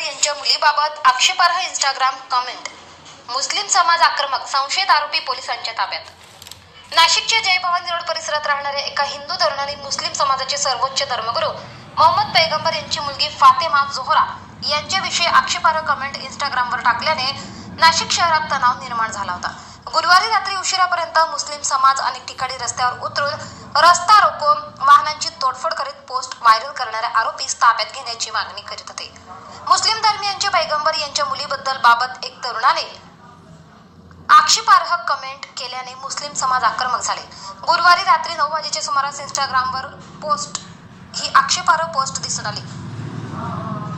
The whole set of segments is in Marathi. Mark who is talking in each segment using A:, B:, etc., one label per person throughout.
A: पैगंबर यांच्या मुलीबाबत आक्षेपार्ह इंस्टाग्राम कमेंट मुस्लिम समाज आक्रमक संशयित आरोपी पोलिसांच्या ताब्यात. नाशिकच्या जय भवानी रोड परिसरात राहणाऱ्या एका हिंदू तरुणाने मुस्लिम समाजाचे सर्वोच्च धर्मगुरू मोहम्मद पैगंबर यांची मुलगी फातेमा जोहरा यांच्याविषयी आक्षेपार्ह कमेंट इंस्टाग्रामवर टाकल्याने नाशिक शहरात तणाव निर्माण झाला होता. गुरुवारी रात्री उशिरापर्यंत मुस्लिम समाज अनेक ठिकाणी रस्त्यावर उतरून रस्ता रोको वाहनांची तोडफोड करीत पोस्ट व्हायरल करणाऱ्या आरोपीस ताब्यात घेण्याची मागणी करीत होते. पैगंबर मुलीबद्दल बाबत एक तरुणाने आक्षेपार्ह कमेंट केल्याने मुस्लिम समाज आक्रमक झाले. गुरुवारी रात्री नऊ वाजेच्या सुमारास इंस्टाग्रामवर पोस्ट ही आक्षेपार्ह पोस्ट दिसून आली.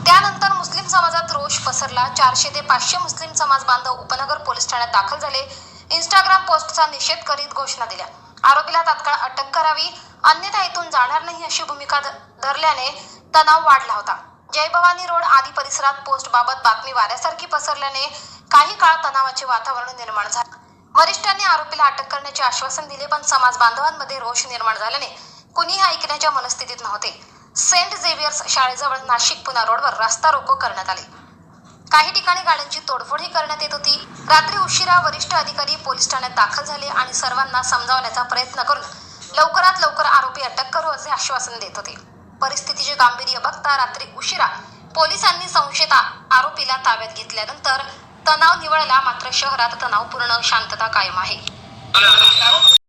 A: त्यानंतर मुस्लिम समाजात रोष पसरला. चारशे ते पाचशे मुस्लिम समाज बांधव उपनगर पोलीस ठाण्यात दाखल झाले. इंस्टाग्राम पोस्टचा निषेध करीत घोषणा दिल्या. आरोपीला तात्काळ अटक करावी अन्यथा इथून जाणार नाही अशी भूमिका धरल्याने तणाव वाढला होता. जय भवानी रोड आदी परिसरात पोस्ट बाबत बातमी वाऱ्यासारखी पसरल्याने काही काळ तणावाचे वातावरण निर्माण झाले. वरिष्ठांनी आरोपीला अटक करण्याचे आश्वासन दिले पण समाज बांधवांमध्ये रोष निर्माण झाल्याने कुणीही ऐकण्याच्या मनस्थितीत नव्हते. सेंट झेवियर्स शाळेजवळ नाशिक पुणा रोडवर रस्ता रोको करण्यात आले. काही ठिकाणी गाड्यांची तोडफोडही करण्यात येत होती. रात्री उशिरा वरिष्ठ अधिकारी पोलीस ठाण्यात दाखल झाले आणि सर्वांना समजावण्याचा प्रयत्न करून लवकरात लवकर आरोपी अटक करू असे आश्वासन देत होते. परिस्थितीचे गांभीर्य बघता रात्री उशिरा पोलिसांनी संशयित आरोपीला ताब्यात घेतल्यानंतर तणाव निवळला मात्र शहरात तणावपूर्ण शांतता कायम आहे.